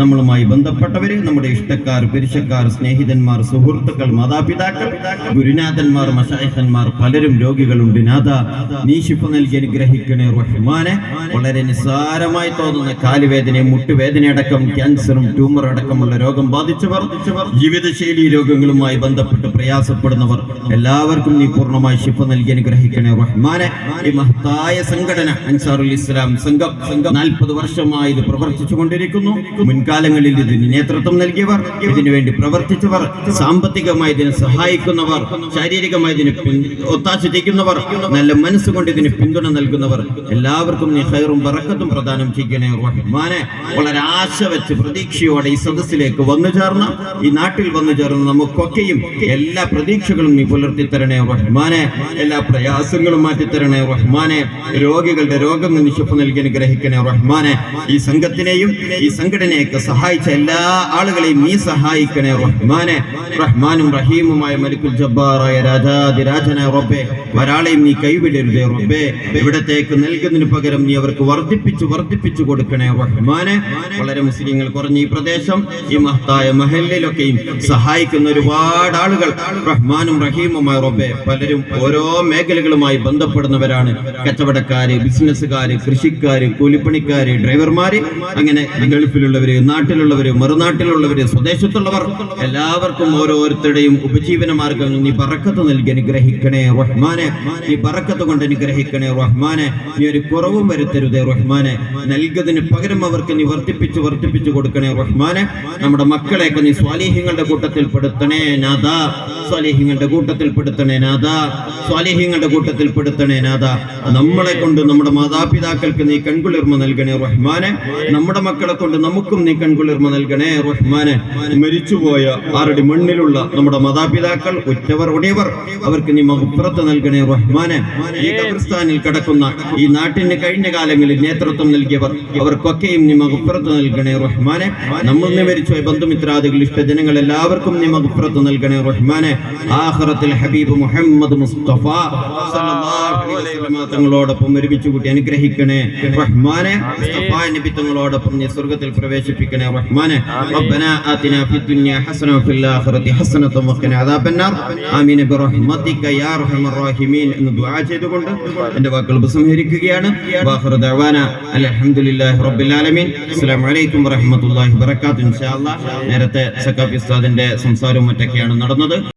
നമ്മളുമായി ബന്ധപ്പെട്ടവര് നമ്മുടെ ഇഷ്ടക്കാർ പെരിശക്കാർ സ്നേഹിതന്മാർ സുഹൃത്തുക്കൾ മാതാപിതാക്കൾ ഗുരുനാഥന്മാർ മഷായന്മാർ പലരും രോഗികളുണ്ട്. നാഥ നീ ശിഫ നൽകി അനുഗ്രഹിക്കണേ റഹ്മാനെ. വളരെ നിസ്സാരമായി തോന്നുന്ന കാലുവേദനയും മുട്ടുവേദന അടക്കം ക്യാൻസറും ട്യൂമർ അടക്കമുള്ള രോഗം ബാധിച്ചവർ ജീവിതശൈലി രോഗങ്ങളുമായി ബന്ധപ്പെട്ട് പ്രയാസപ്പെടുന്നവർ എല്ലാവർക്കും നീ പൂർണമായി ശിഫ നൽകി അനുഗ്രഹിക്കണേ റഹ്മാനെ. ഈ മഹത്തായ സംഘടന അൻസാറുൽ ഇസ്ലാം സംഘം നാൽപ്പത് വർഷമായി ഇത് പ്രവർത്തിച്ചു കൊണ്ടിരിക്കുന്നു മുൻകാലങ്ങളിൽ ഇതിന് നേതൃത്വം നൽകിയവർ ഇതിനുവേണ്ടി പ്രവർത്തിച്ചവർ സാമ്പത്തികമായി ഇതിനെ സഹായിക്കുന്നവർ ശാരീരികമായി ഇതിന് ഒത്താശ ചെയ്യുന്നവർ നല്ല മനസ്സുകൊണ്ട് ഇതിന് പിന്തുണ നൽകുന്നവർ എല്ലാവർക്കും നീ ഹൈറും ബറക്കത്തും പ്രദാനം ചെയ്യണേ റഹ്മാനെ വളരെ ആശ വെച്ച് പ്രതീക്ഷയോടെ ഈ സദസ്സിലേക്ക് വന്നു ചേർന്ന ഈ നാട്ടിൽ വന്നു ചേർന്ന നമുക്കൊക്കെയും എല്ലാ പ്രതീക്ഷകളും നീ പുലർത്തി തരണേ റഹ്മാനെ എല്ലാ പ്രയാസങ്ങളും മാറ്റി തരണേ റഹ്മാനെ രോഗികളുടെ രോഗം നിശപ്പ് നൽകി അനുഗ്രഹിക്കണേ റഹ്മാനെ ഈ സംഘത്തിനെയും ഈ സംഘടനയൊക്കെ സഹായിച്ച എല്ലാ ആളുകളെയും നീ സഹായിക്കണേ റഹ്മാനെ. റഹ്മാനും റഹീമുമായ മലിക്കുൽ ജബ്ബാറായ രാജാതിരാജനായ റബ്ബേ ഒരാളെയും നീ കൈവിടരുതേ റബ്ബേ. ഇവിടത്തേക്ക് നൽകുന്നതിന് പകരം നീ അവർക്ക് വർദ്ധിപ്പിച്ചു വർദ്ധിപ്പിച്ചു കൊടുക്കണേ റഹ്മാനെ. വളരെ മുസ്ലിങ്ങൾ കുറഞ്ഞ ഈ പ്രദേശം ഈ മഹത്തായ മഹലിലൊക്കെയും സഹായിക്കുന്ന ഒരുപാട് ആളുകൾ റഹ്മാനും റഹീമുമായ റബ്ബെ. പലരും ഓരോ മേഖലകളുമായി ബന്ധപ്പെടുന്നവരാണ്. കച്ചവടക്കാര് ബിസിനസ്സുകാര് കൃഷിക്കാര് കൂലിപ്പണിക്കാര് ഡ്രൈവർമാര്. അങ്ങനെ ഗൾഫിലുള്ളവര് നാട്ടിലുള്ളവർ മറുനാട്ടിലുള്ളവർ സ്വദേശത്തുള്ളവർ എല്ലാവർക്കും ഓരോരുത്തരുടെയും ഉപജീവന മാർഗം നീ പറക്കത്ത് നൽകി അനുഗ്രഹിക്കണേ റഹ്മാനെ. നീ പറക്കത്ത് കൊണ്ട് അനുഗ്രഹിക്കണേ റഹ്മാനെ. നീ ഒരു കുറവും വരുത്തരുതേ റഹ്മാനെ. നൽകതിന് പകരം അവർക്ക് നീ വർദ്ധിപ്പിച്ച് വർദ്ധിപ്പിച്ചു കൊടുക്കണേ റഹ്മാനെ. നമ്മുടെ മക്കളെയൊക്കെ നീ സ്വാലിഹ്യങ്ങളുടെ കൂട്ടത്തിൽ പെടുത്തണേ നാഥ. സ്വാലിഹ്യങ്ങളുടെ കൂട്ടത്തിൽ പെടുത്തണേ നാഥ. സ്വാലിഹ്യങ്ങളുടെ കൂട്ടത്തിൽ പെടുത്തണേ നാഥ. നമ്മളെ കൊണ്ട് നമ്മുടെ മാതാപിതാക്കൾക്ക് നീ കൺകുളിർമ നൽകണേ റഹ്മാനെ. നമ്മുടെ മക്കളെ കൊണ്ട് നമുക്കും നീ കൺകുളിർമ നൽകണേ റഹ്മാനെ. മരിച്ചുപോയ ആരുടെ മണ്ണിലുള്ള നമ്മുടെ മാതാപിതാക്കൾ ഉറ്റവർ ഉടയവർ അവർക്ക് നീ മഹുപ്പുറത്ത് നൽകണേ റഹ്മാനെ. ഈ ഖബർസ്ഥാനിൽ കിടക്കുന്ന ഈ നാട്ടിന് കഴിഞ്ഞ കാലങ്ങളിൽ നേതൃത്വം നൽകിയവർ അവർക്കൊക്കെയും നീ മഹുപ്പുറത്ത് നൽകണേ റഹ്മാനെ. നമ്മൾ മരിച്ചുപോയ ബന്ധുമിത്രാദികൾ ഇഷ്ടജനങ്ങൾ എല്ലാവർക്കും നീ മഹുപ്പുറത്ത് നൽകണേ റഹ്മാനെ. ആഹ്റത്തിൽ ഹബീബ് മുഹമ്മദ് മുസ്തഫ സല്ലല്ലാഹു തങ്ങളോടൊപ്പം ഒരുമിച്ച് കൂട്ടി അനുഗ്രഹിക്കണേ. റഹ്മാനെ നബി തങ്ങളോടൊപ്പം നീ സ്വർഗത്തിൽ പ്രവേശിപ്പിക്കണേ. റഹ്മാനെ ربنا آتنا في الدنيا ദുനിയ ഹസന വഫിൽ ആഖിറതി وقنا عذاب അദാബന്നാർ. ആമീൻ. ബിറഹ്മതിക യാ അർഹമർ റഹീമീൻ എന്ന് ദുആ ചെയ്തുകൊണ്ട് എന്റെ വാക്കുകൾ ഉപസംഹരിക്കുകയാണ്. വാഖിറു ദഅവാന അൽഹംദുലില്ലാഹി റബ്ബിൽ ആലമീൻ. അസ്സലാമു അലൈക്കും വറഹ്മത്തുള്ളാഹി വബറകാതുഹു. ഇൻഷാ അല്ലാഹ്. നേരത്തെ സക്കാഫി ഉസ്താദിന്റെ സംസാരവും മറ്റൊക്കെയാണ് നടന്നത്.